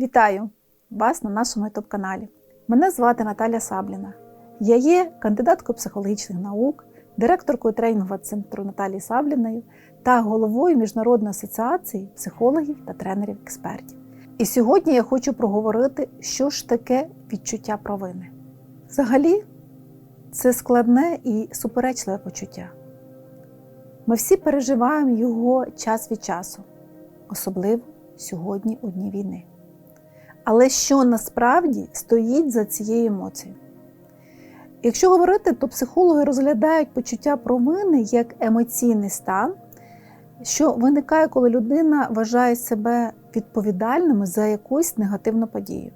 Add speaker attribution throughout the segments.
Speaker 1: Вітаю вас на нашому youtube каналі. Мене звати Наталя Сабліна. Я є кандидаткою психологічних наук, директоркою тренінгового центру Наталії Сабліною та головою Міжнародної асоціації психологів та тренерів-експертів. І сьогодні я хочу проговорити, що ж таке відчуття провини. Взагалі, це складне і суперечливе почуття. Ми всі переживаємо його час від часу, особливо сьогодні у дні війни. Але що насправді стоїть за цією емоцією? Якщо говорити, то психологи розглядають почуття провини як емоційний стан, що виникає, коли людина вважає себе відповідальним за якусь негативну подію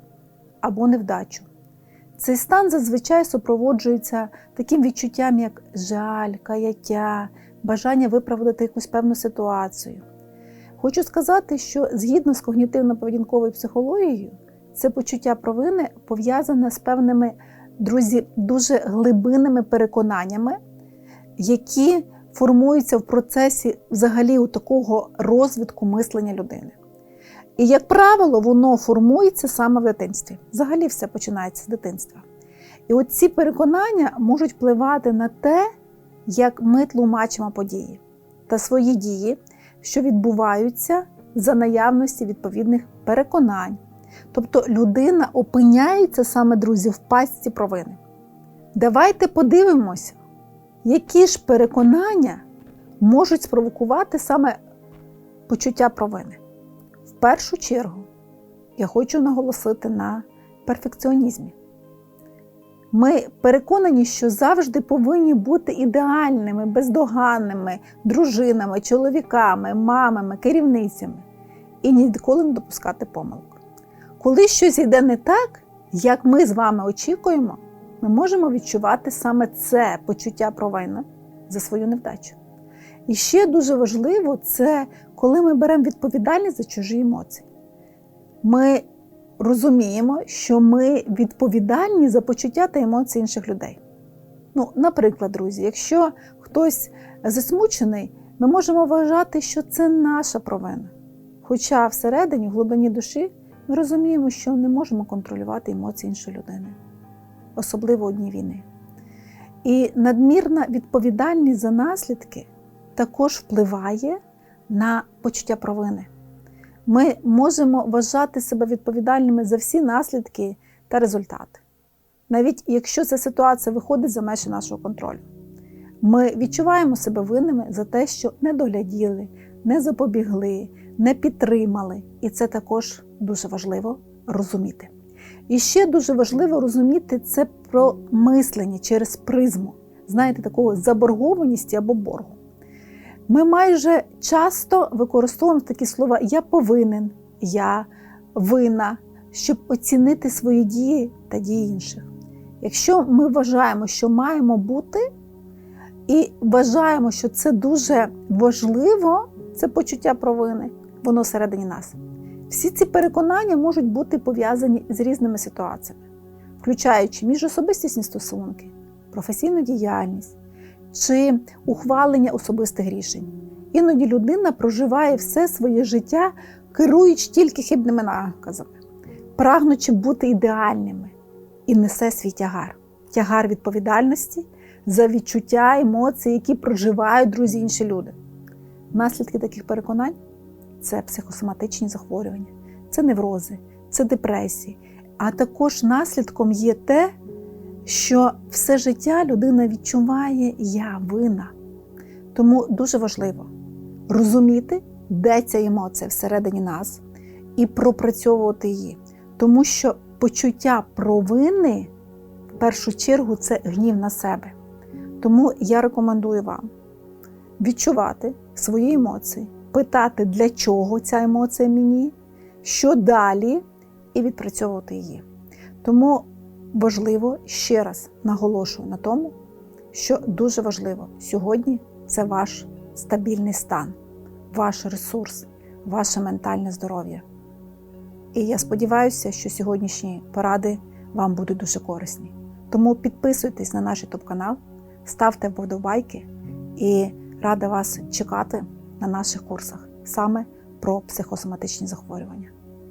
Speaker 1: або невдачу. Цей стан зазвичай супроводжується таким відчуттям, як жаль, каяття, бажання виправдати якусь певну ситуацію. Хочу сказати, що згідно з когнітивно-поведінковою психологією, це почуття провини пов'язане з певними, друзі, дуже глибинними переконаннями, які формуються в процесі взагалі у такого розвитку мислення людини. І, як правило, воно формується саме в дитинстві. Взагалі все починається з дитинства. І от ці переконання можуть впливати на те, як ми тлумачимо події та свої дії, що відбуваються за наявності відповідних переконань. Тобто людина опиняється саме, друзі, в пастці провини. Давайте подивимося, які ж переконання можуть спровокувати саме почуття провини. В першу чергу я хочу наголосити на перфекціонізмі. Ми переконані, що завжди повинні бути ідеальними, бездоганними дружинами, чоловіками, мамами, керівницями і ніколи не допускати помилок. Коли щось йде не так, як ми з вами очікуємо, ми можемо відчувати саме це почуття провини за свою невдачу. І ще дуже важливо це коли ми беремо відповідальність за чужі емоції. Ми розуміємо, що ми відповідальні за почуття та емоції інших людей. Ну, Наприклад, друзі, якщо хтось засмучений, ми можемо вважати, що це наша провина. Хоча всередині, в глибині душі, ми розуміємо, що не можемо контролювати емоції іншої людини, особливо у дні війни. І надмірна відповідальність за наслідки також впливає на почуття провини. Ми можемо вважати себе відповідальними за всі наслідки та результати, навіть якщо ця ситуація виходить за межі нашого контролю. Ми відчуваємо себе винними за те, що не догляділи, не запобігли, не підтримали, і це також дуже важливо розуміти. І ще дуже важливо розуміти це про мислення через призму, знаєте, такого заборгованості або боргу. Ми майже часто використовуємо такі слова Я повинен, я винна, щоб оцінити свої дії та дії інших. Якщо ми вважаємо, що маємо бути, і вважаємо, що це дуже важливо, це почуття провини, воно всередині нас. Всі ці переконання можуть бути пов'язані з різними ситуаціями, включаючи міжособистісні стосунки, професійну діяльність чи ухвалення особистих рішень. Іноді людина проживає все своє життя, керуючи тільки хибними наказами, прагнучи бути ідеальними, і несе свій тягар, тягар відповідальності за відчуття, емоції, які проживають друзі інші люди. Наслідки таких переконань це психосоматичні захворювання, це неврози, це депресії. А також наслідком є те, що все життя людина відчуває я вина. Тому дуже важливо розуміти, де ця емоція всередині нас, і пропрацьовувати її. Тому що почуття провини в першу чергу це гнів на себе. Тому я рекомендую вам відчувати свої емоції, питати, для чого ця емоція мені, що далі, і відпрацьовувати її. Тому важливо ще раз наголошую на тому, що дуже важливо сьогодні це ваш стабільний стан, ваш ресурс, ваше ментальне здоров'я. І я сподіваюся, що сьогоднішні поради вам будуть дуже корисні. Тому підписуйтесь на наш YouTube канал, ставте вподобайки і рада вас чекати на наших курсах саме про психосоматичні захворювання.